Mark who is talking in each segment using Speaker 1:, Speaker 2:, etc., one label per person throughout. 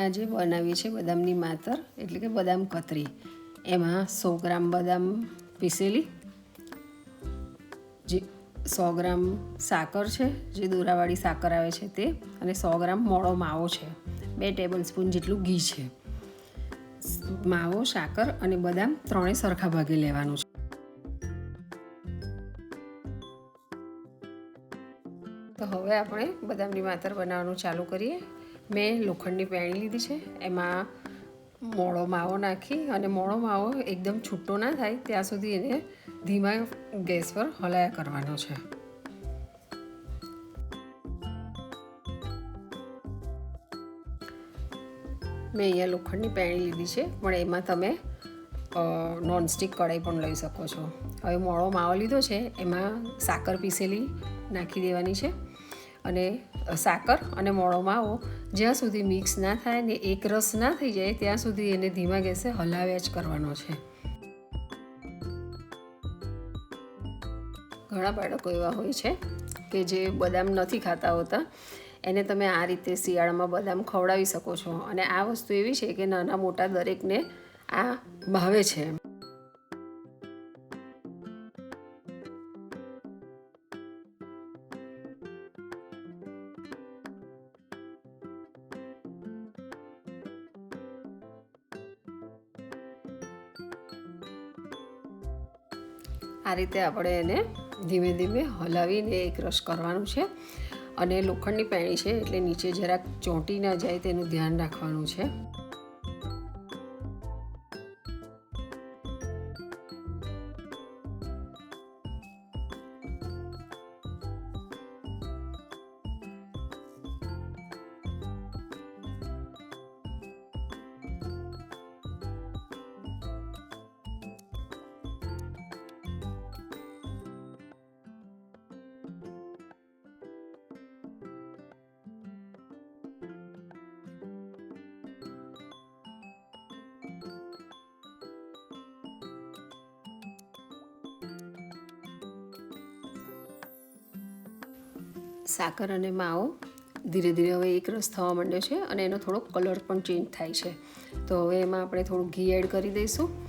Speaker 1: આજે બનાવી છે બદામની માતર, એટલે કે બદામ કતરી, એમાં સો ગ્રામ બદામ પીસેલી, જે સો ગ્રામ સાકર છે, જે દોરાવાળી સાકર આવે છે તે, અને સો ગ્રામ મોળો માવો છે, બે ટેબલ સ્પૂન જેટલું ઘી છે. માવો, સાકર અને બદામ ત્રણેય સરખા ભાગે લેવાનું છે. તો હવે આપણે બદામની માતર બનાવવાનું ચાલુ કરીએ. મેં લોખંડની પેણી લીધી છે. એમાં મોળો માવો નાખી અને મોળો માવો એકદમ છૂટો ના થાય ત્યાં સુધી એને ધીમા ગેસ પર હલાયા કરવાનો છે. મેં અહીંયા લોખંડની પેણી લીધી છે, પણ એમાં તમે નોનસ્ટિક કઢાઈ પણ લઈ શકો છો. હવે મોળો માવો લીધો છે, એમાં સાકર પીસેલી નાખી દેવાની છે અને સાકર અને મોળો માવો જ્યાં સુધી મિક્સ ના થાય ને એક રસ ના થઈ જાય, ત્યાં સુધી એને ધીમા ગેસે હલાવ્યા જ કરવાનો છે. ઘણા બાળકો એવા હોય છે કે જે બદામ નથી ખાતા હોતા. એને તમે આ રીતે શિયાળામાં બદામ ખવડાવી શકો છો. અને આ વસ્તુ એવી છે કે નાના મોટા દરેકને આ ભાવે છે. આ રીતે આપણે એને ધીમે ધીમે હલાવીને એક રસ કરવાનું છે. અને લોખંડની પેણી છે એટલે નીચે જરાક ચોંટી ના જાય તેનું ધ્યાન રાખવાનું છે. સાકર અને માવો ધીરે ધીરે હવે એક રસ થવા માંડ્યો છે અને એનો થોડો કલર પણ ચેન્જ થાય છે. તો હવે એમાં આપણે થોડું ઘી એડ કરી દઈશું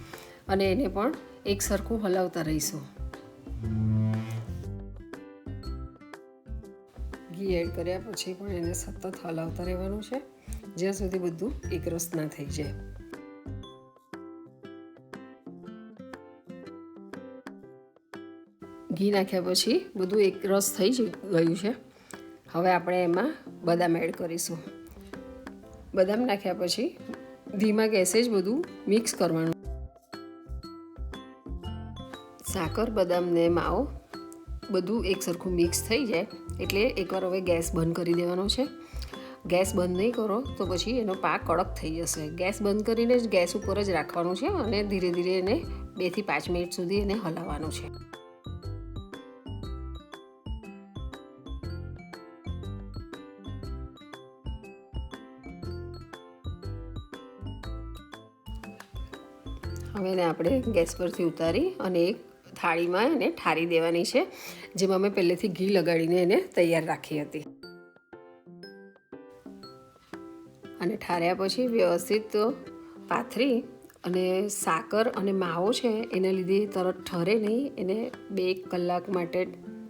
Speaker 1: અને એને પણ એક સરખું હલાવતા રહીશું. ઘી એડ કર્યા પછી પણ એને સતત હલાવતા રહેવાનું છે, જ્યાં સુધી બધું એક રસ ના થઈ જાય. ઘી નાખ્યા પછી બધું એક રસ થઈ ગયું છે. હવે આપણે એમાં બદામ એડ કરીશું. બદામ નાખ્યા પછી ધીમા ગેસે જ બધું મિક્સ કરવાનું. સાકર બદામને માવો બધું એક સરખું મિક્સ થઈ જાય એટલે એકવાર હવે ગેસ બંધ કરી દેવાનો છે. ગેસ બંધ નહીં કરો તો પછી એનો પાક કડક થઈ જશે. ગેસ બંધ કરીને જ ગેસ ઉપર જ રાખવાનું છે અને ધીરે ધીરે એને બેથી પાંચ મિનિટ સુધી એને હલાવવાનું છે. હવે એને આપણે ગેસ પરથી ઉતારી અને એક થાળીમાં એને ઠારી દેવાની છે, જેમાં મેં પહેલેથી ઘી લગાડીને એને તૈયાર રાખી હતી. અને ઠાર્યા પછી વ્યવસ્થિત પાથરી અને સાકર અને માવો છે, એના લીધે તરત ઠરે નહીં, એને બે કલાક માટે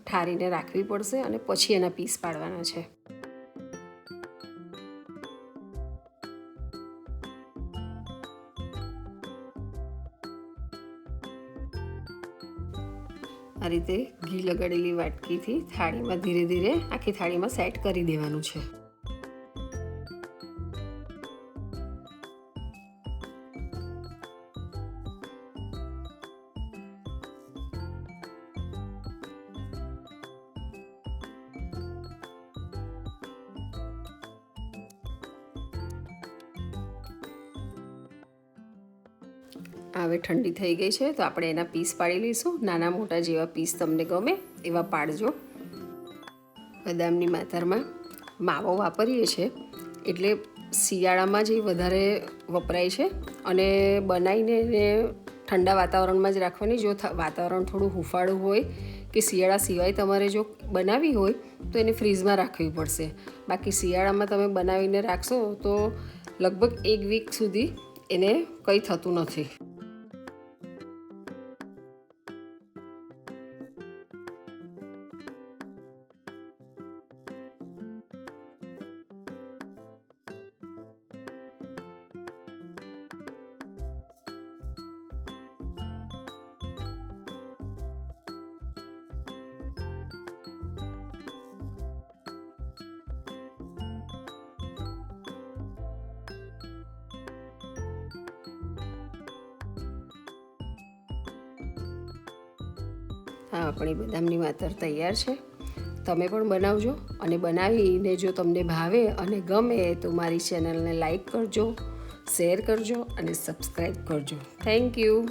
Speaker 1: ઠારીને રાખવી પડશે અને પછી એના પીસ પાડવાના છે. આ રીતે ઘી લગાડેલી વાટકીથી થાળીમાં ધીરે ધીરે આખી થાળીમાં સેટ કરી દેવાનું છે. હવે ઠંડી થઈ ગઈ છે, તો આપણે એના પીસ પાડી લઈશું. નાના મોટા જેવા પીસ તમને ગમે એવા પાડજો. બદામની માતરમાં માવો વાપરીએ છીએ, એટલે શિયાળામાં જ એ વધારે વપરાય છે અને બનાવીને એને ઠંડા વાતાવરણમાં જ રાખવાની. જો વાતાવરણ થોડું હુફાળું હોય કે શિયાળા સિવાય તમારે જો બનાવી હોય, તો એને ફ્રીઝમાં રાખવી પડશે. બાકી શિયાળામાં તમે બનાવીને રાખશો, તો લગભગ એક વીક સુધી એને કંઈ થતું નથી. હા આપણી બદામની માતર તૈયાર છે. તમે પણ બનાવજો અને બનાવીને જો તમને ભાવે અને ગમે તો મારી ચેનલને લાઈક કરજો, શેર કરજો અને સબસ્ક્રાઈબ કરજો. Thank you.